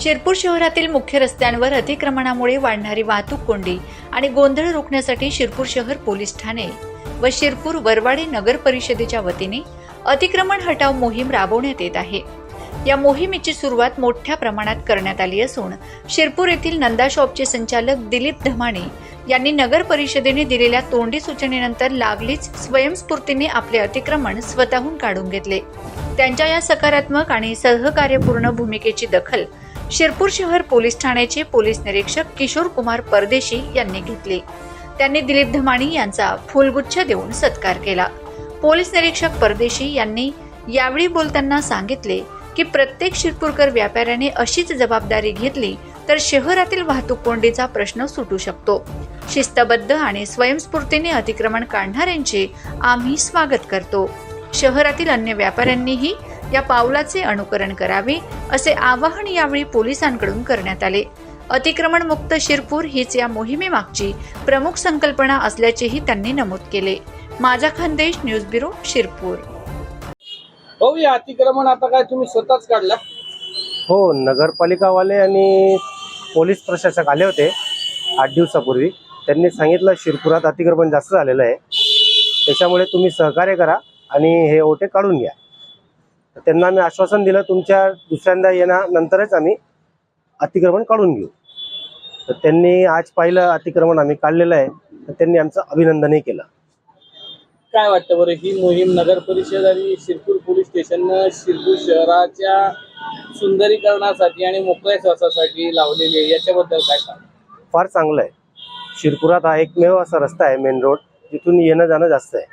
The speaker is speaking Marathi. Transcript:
शिरपूर शहरातील मुख्य रस्त्यांवर अतिक्रमणामुळे वाढणारी वाहतूक कोंडी आणि गोंधळ रोखण्यासाठी शिरपूर शहर पोलीस ठाणे व शिरपूर वरवाडे नगर परिषदेच्या वतीने अतिक्रमण हटाव मोहीम राबवण्यात येत आहे. या मोहिमेची सुरुवात मोठ्या प्रमाणात करण्यात आली असून शिरपूर येथील नंदा शॉपचे संचालक दिलीप धमाणे यांनी नगर परिषदेने दिलेल्या तोंडी सूचनेनंतर लागलीच स्वयंस्फूर्तीने आपले अतिक्रमण स्वतःहून काढून घेतले. त्यांच्या या सकारात्मक आणि सहकार्यपूर्ण भूमिकेची दखल शिरपूर शहर पोलीस ठाण्याचे पोलीस निरीक्षक किशोर कुमार परदेशी यांनी घेतले. त्यांनी दिलीप धमाणी यांचा फुलगुच्छ देऊन सत्कार केला. पोलीस निरीक्षक परदेशी यांनी यावेळी बोलताना सांगितले की प्रत्येक शिरपूरकर व्यापाऱ्याने अशीच जबाबदारी घेतली तर शहरातील वाहतूक कोंडीचा प्रश्न सुटू शकतो. शिस्तबद्ध आणि स्वयंस्फूर्तीने अतिक्रमण काढणाऱ्यांचे आम्ही स्वागत करतो. शहरातील अन्य व्यापाऱ्यांनीही या पावलाचे अनुकरण करावे असे आवाहन यावेळी पोलिसांकडून करण्यात आले. अतिक्रमण मुक्त शिरपूर हीच या मोहिमेमागची प्रमुख संकल्पना असल्याचेही त्यांनी नमूद केले. माझा खानदेश न्यूज ब्युरो शिरपूर. भाऊ या अतिक्रमण आता काय तुम्ही स्वतःच काढला? हो नगरपालिकावाले आणि पोलीस प्रशासक आले होते आठ दिवसापूर्वी. त्यांनी सांगितलं शिरपुरात अतिक्रमण जास्त झालेलं आहे. त्याच्यामुळे तुम्ही सहकार्य करा आणि हे ओटे काढून घ्या. त्यांना आम्ही आश्वासन दिलं तुमच्या दुसऱ्यांदा येण्यानंतरच आम्ही अतिक्रमण काढून घेऊ. तर त्यांनी आज पाहिलं अतिक्रमण आम्ही काढलेलं आहे. तर त्यांनी आमचं अभिनंदनही केलं. काय वाटतं बरं ही मोहीम नगर परिषद आणि शिरपूर पोलीस स्टेशननं शिरपूर शहराच्या सुंदरीकरणासाठी आणि मोकळ्या श्वासासाठी लावलेली आहे. याच्याबद्दल काय सांग फार चांगलं आहे. शिरपुरात हा एकमेव असा रस्ता आहे मेन रोड जिथून येणं जाणं जास्त आहे.